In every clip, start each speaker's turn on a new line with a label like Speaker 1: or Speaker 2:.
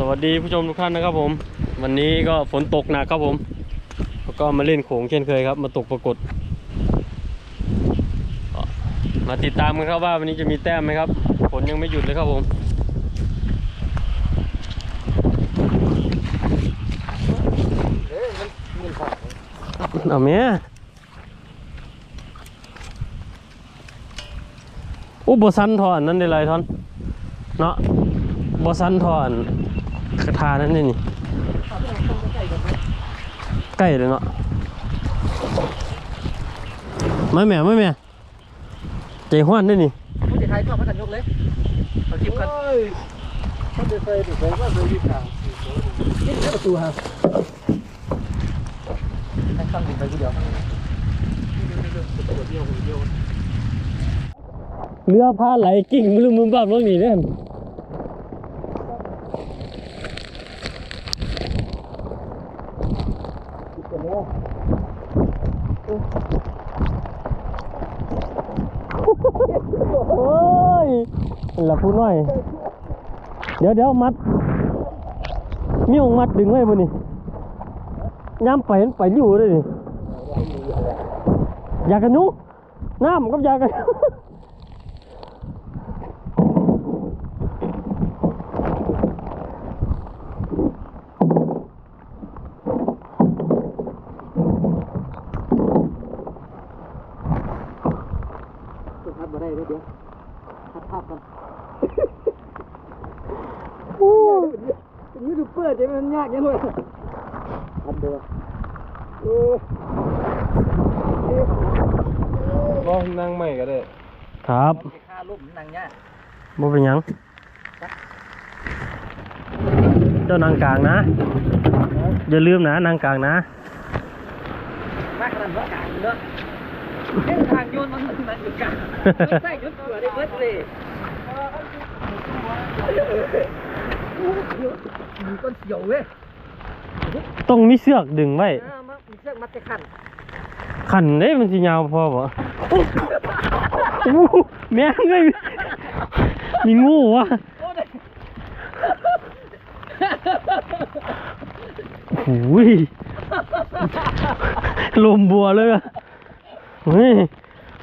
Speaker 1: สวัสดีผู้ชมทุกท่านนะครับผม วันนี้ก็ฝนตกหนักครับผม แล้วก็มาเล่นโขงเช่นเคยครับ มาตกปรากฏ มาติดตามกันครับว่าวันนี้จะมีแต้มไหมครับฝนยังไม่หยุดเลยครับผม
Speaker 2: เอ้ยมันมันขา
Speaker 1: เมียอู้บสันทอนนั่นได้ไรทอนเนาะบสันทอน คาถานั่นนี่นี่ใกล้เลยเนาะไม่แม่ไม่แม่ใจห้วนนี่นี่
Speaker 2: ผู้จะทายก็พัฒนยกเลยเอาคลิปกันมันจะใส่ถึงใส่ว่าใส่ยี่ห้านี่แค่ประตูฮะให้ตั้งดินไปทีเดียว
Speaker 1: เรือพาไหลกิ่งมึงมึงบ้าเรื่องนี้เนี่ย โอ้ยหลับพูดหน่อย เดี๋ยวเดี๋ยวมัด มีองมัดดึงไว้บนนี่ย้ำไปเห็นไปอยู่เลยนี่อยากกันยุงน้ำกับอยากกัน
Speaker 2: สุดท้ายมาได้เดี๋ยวทัดภาพกัน เป็นยูทูบเบอร์จะมันยากยังเลยทัดเดียวโอ้
Speaker 3: ก็นั่งใหม่ก็ได้
Speaker 1: ครับ
Speaker 2: ค่ารูปนางยาก
Speaker 1: บ่เป็นหยัง เจ้านางกลางนะ อย่าลืมนะนางกลางนะ
Speaker 2: มากขนาดว่ากลางเนาะเส้นทางโยนมันมันอยู่กลางใส่ยุดตัวได้เบิดเลย มีต้นเสียวเว้ย
Speaker 1: ต้องมีเสือกดึงไว้
Speaker 2: อ่ามามีเชือกมัดจะขัน
Speaker 1: ขันเด้มันสิยาวพอบ่อู้แม่งเอ้ยมีงูวะโอ้ยลมบัวเลยอะเฮ้ย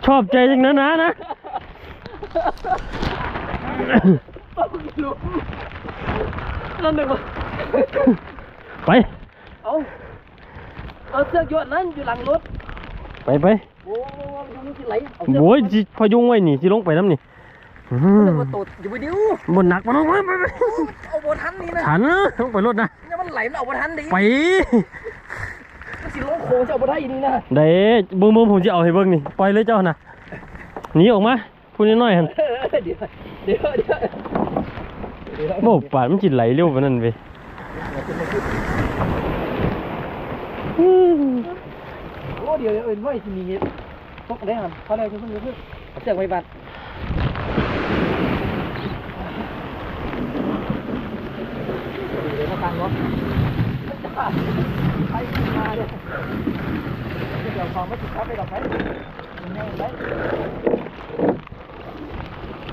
Speaker 1: ชอบใจจังนั้นนะนะ
Speaker 2: นั่นหนึ่ง
Speaker 1: ไป
Speaker 2: เอาเอาเชือกโยนนั่นอยู่หลังรถ
Speaker 1: ไปไป
Speaker 2: โอ้ยมันสิไหลเอาเชือก
Speaker 1: โอ้ยสิพยุงไว้นี่สิลงไปน้ำนี่อื้อหื
Speaker 2: เชื
Speaker 1: อ
Speaker 2: อกมาตดอยู่ไปดิว
Speaker 1: บนหนักมาลงไปไปไป
Speaker 2: เอาบทันนี่นะ
Speaker 1: ฉันนะต้องไปรถนะ
Speaker 2: เนี่ยมันไหลมันเอาบทันดิ
Speaker 1: ไป
Speaker 2: มันสิลงโค้งจะเอาบทันอีนี่นะ
Speaker 1: เด้เบิ่งเบิ่งผมจะเอาให้เบิ่งนี่ปล่อยเลยเจ้านะหนีออกมาพูดน้อยๆหัน
Speaker 2: เออเดี๋ยวเดี๋ยวเดี๋ยวเดี๋ยว
Speaker 1: โม่ปาดมันจิไหลเร็วปนนั้นเว้ยอือ
Speaker 2: โอ้เดี๋ยวเอ็นไว้ที่มีเงี้ยตกได้หันเขาได้ทุกคนทุกคนเอาเชือกไว้บัดเดี๋ยวมาตังเนาะไปมาเนี่ยเดี๋ยวความไม่ติดขับไปดอกไปง่ายไป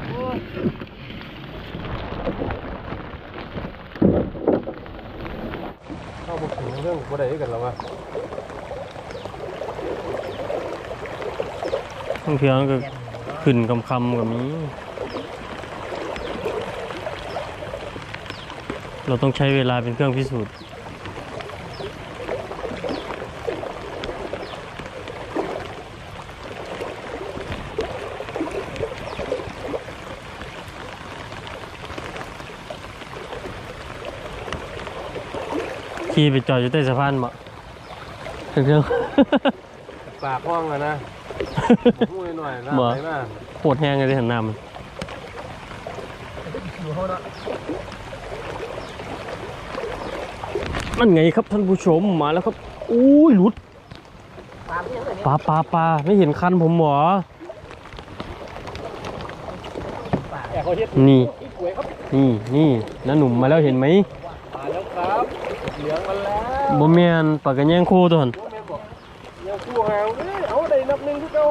Speaker 2: โอ้ย
Speaker 3: เข้ามาถึง เรื่องบ่ได้กันแล้ววะ
Speaker 1: บางทีมันก็ขึ้นคำคำๆกับนี้ เราต้องใช้เวลาเป็นเครื่องพิสูจน์ ขี่ไปจอดอยู่ใต้สะพานบ่เครื่อง
Speaker 3: ปากห้องอะนะมุ้ยหน่อยนะ
Speaker 1: บ่
Speaker 3: ไหนมา
Speaker 1: โคตรแห้งเลยที่หันหน้ามัน
Speaker 2: อยู่เขาเนาะ
Speaker 1: นั่นไงครับท่านผู้ชมมาแล้วครับอุ้ยหลุด
Speaker 2: ตามที่ยังไงเนี่ย
Speaker 1: ปลาปลาปลาไม่เห็นคันผมหรอ
Speaker 2: แอบเขาเฮ็ด
Speaker 1: นี่
Speaker 2: อีกหวยครับ
Speaker 1: นี่นี่น้าหนุ่มมาแล้วเห็นไหม
Speaker 3: มาแล้วครับ เหลืองมาแล้ว
Speaker 1: บ่แม่นปากกันแย่งคู่ตัวหัน
Speaker 3: โอ้แม่บอกอย่าคู่หาวเลยเอาได้นับหนึ่งทุกเอา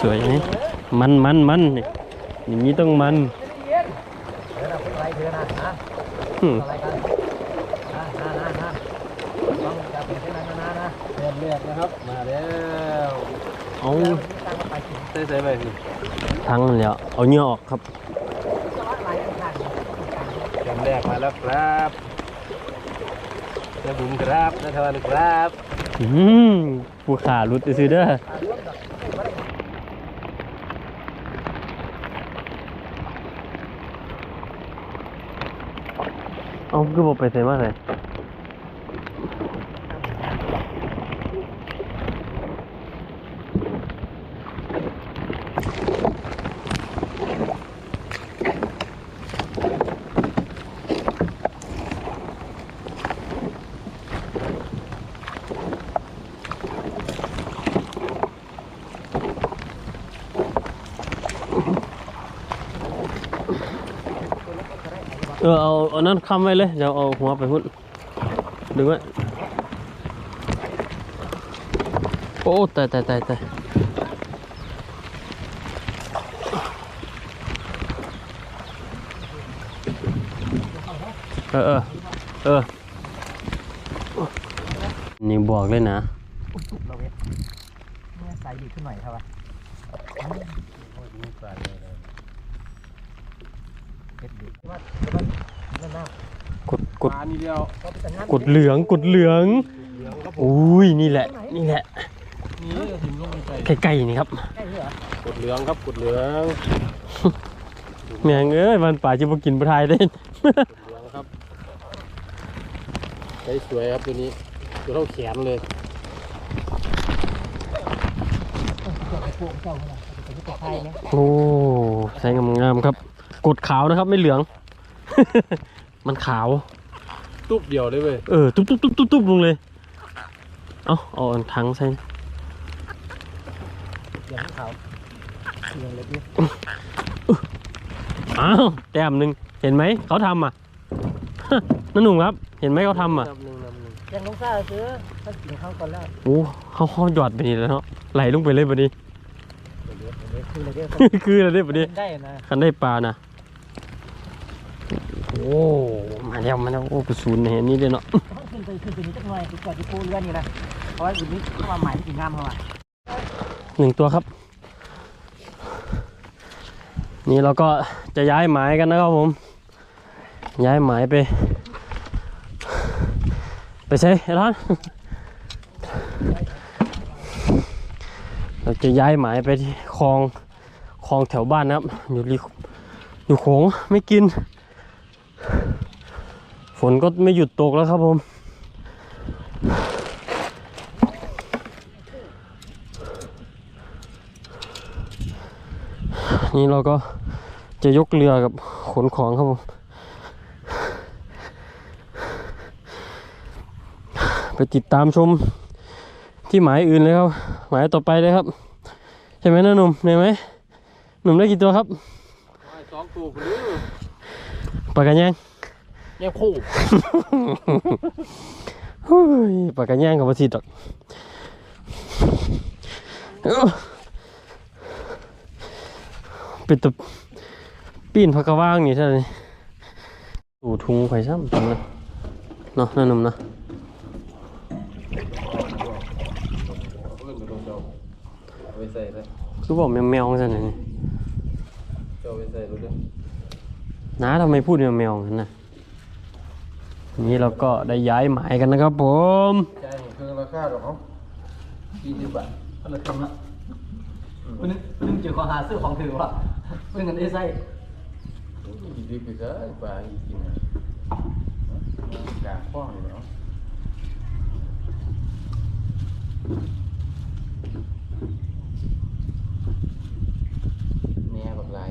Speaker 1: สวยไหมมันมันมันนี่อย่างนี้ต้องมัน
Speaker 2: ไม่ได้เย็นเดี๋ยวเราไปไล่เพื่อนนะนะ
Speaker 1: อืม
Speaker 2: อะไรกันนะนะนะนะต้องจับเป็นเส้นนั้นนะนะ
Speaker 3: เรียบเรียบนะครับมาแล้ว
Speaker 1: เอา
Speaker 2: แล้วตั้งไปถึง
Speaker 3: ใส่ใส่ไปสิ
Speaker 1: ทั้งนั่นแหล้วเอาเหงื่อออกครับ
Speaker 2: จะวัดอะไรกันทาง
Speaker 3: เรียบแรก มาแล้วครับเจ้าบุญครับนะทวันครับ
Speaker 1: อืมผู้ขาหลุดไปซื้อเด้อเอาคือบอกไปใส่มาเลย เออเอาเอานั่นค้ำไว้เลยเดี๋ยวเอาหัวไปพุ่นดึงไว้โอ้ตายตายตายตายเออเออเออนี่บอกเลยนะ
Speaker 2: เราเว้ยเนี่ยใส่ดีขึ้นหน่อยครับวะ เด็ดดีว่าว่าน่าก
Speaker 1: ดกด
Speaker 3: มานี่เดียว
Speaker 2: ก็เป็นงาน
Speaker 1: กดเหลืองกดเหลือง
Speaker 3: เหลืองครับผม
Speaker 1: อุ้ยนี่แหละ นี่แหละ
Speaker 3: นี่ถึงลงไปใส่
Speaker 1: ใกล้ๆนี่ครับ
Speaker 2: ใกล้เหรอก
Speaker 3: ดเหลืองครับกดเหลือง
Speaker 1: แม่งเอ้ยมันป่าจะมากินปลาไทยได้
Speaker 3: กดเหลืองครับใช้สวยครับตัวนี้ตัวเท่าแขนเลย
Speaker 2: ตัวไอ้พวยเป็นตัวไทยเนี่ย
Speaker 1: โอ้ใช้งามๆครับ กดขาวนะครับไม่เหลือง มันขาว
Speaker 3: ตุ๊บเดียวเลยเว้ย
Speaker 1: เออ ตุ๊บตุ๊บตุ๊บตุ๊บตุ๊บลงเลย เอาเอาอันถังใส่
Speaker 2: อย่างเขาอย่างเล็กนี่
Speaker 1: อ้าวแต้มหนึ่งเห็นไหมเขาทำอะนั่นหนุ่มครับ เห็นไหมเขาทำอะ
Speaker 3: นำหนึ่งนำหนึ่ง
Speaker 2: อย่างลงซ่าซื้อถ้ากินข้าวก่อนแล้ว
Speaker 1: โอ้เขาเขาหยอดไปนี่แล้วเนาะไหลลงไปเลยบัดนี้
Speaker 2: เดี๋ยวเดี๋ยวคืออะไรเดี๋ยว
Speaker 1: คืออะไรบัดนี้
Speaker 2: ได้นะ
Speaker 1: คันได้ปลานะโอ้ มาแล้วมาแล้วโอ้กระสุนเห็นนี่ด้วยเนาะ
Speaker 2: ขึ้นไปขึ้นไปนี้จักหน่อยไปกว่าที่ปูเรือนี่นะเพราะว่าอยู่นี้เข้ามาใหม่ที่งามเข้ามา
Speaker 1: หนึ่งตัวครับ นี่เราก็จะย้ายหมายกันนะครับผม ย้ายหมายไป ไปใช้ไอ้ร้านเราจะย้ายหมายไปที่คลองคลองแถวบ้านนะครับอยู่ริอยู่โขงไม่กิน ฝนก็ไม่หยุดตกแล้วครับผม นี่เราก็จะยกเรือกับขนของครับผม ไปติดตามชมที่หมายอื่นเลยครับ หมายต่อไปเลยครับ ใช่ไหมนะหนุ่มเหนื่อยไหมหนุ่มได้กี่ตัวครับ
Speaker 3: สองตัวคนนี้
Speaker 1: ปากกันยัง
Speaker 3: ยังคู่
Speaker 1: เฮ้ยปากกันย่างกับวัสิดอกเอ้อเป็นตัวปีนพักกระว่างนี่ใช่ไหมดูทุงไฟซ้ำตรงนั้นเนาะนั่นนุ่มเนาะ
Speaker 3: เพื่อนกับเราเอาไปใส่เลย
Speaker 1: คือบอกแมวแมวๆใช่ไหม
Speaker 3: เอาไปใส่รถเลย
Speaker 1: น้าทำไมพูดแมวแมวๆงั้นนะนี่เราก็ได้ย้ายหมายกันนะครับผม
Speaker 3: ใจายเครื่องราคาหรอกเขายี่สิบบาท
Speaker 2: ก็เลยทำละมันนึกมันนึกเจอของหาซื้อของถือว่าเป็นเงินได้ใส่
Speaker 3: ยี่สิบไปซะปลาอีกกินนะกาฟ้องอยู่เนาะเนี่ยแบบลาย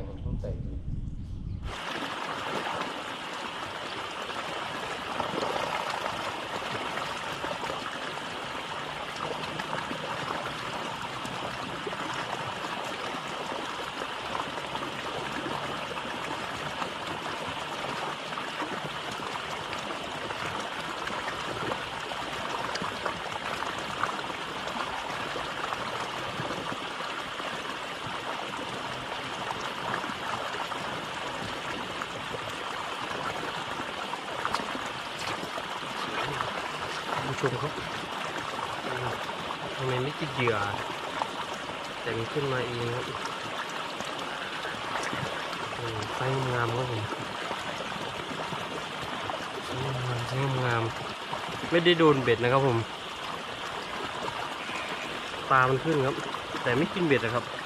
Speaker 1: ชมครับทำไมไม่ติดเหยื่อ แต่มันขึ้นมาเองครับไซส์งามครับผมส์งามงาม ไม่ได้โดนเบ็ดนะครับผม ปลามันขึ้นครับ แต่ไม่กินเบ็ดนะครับ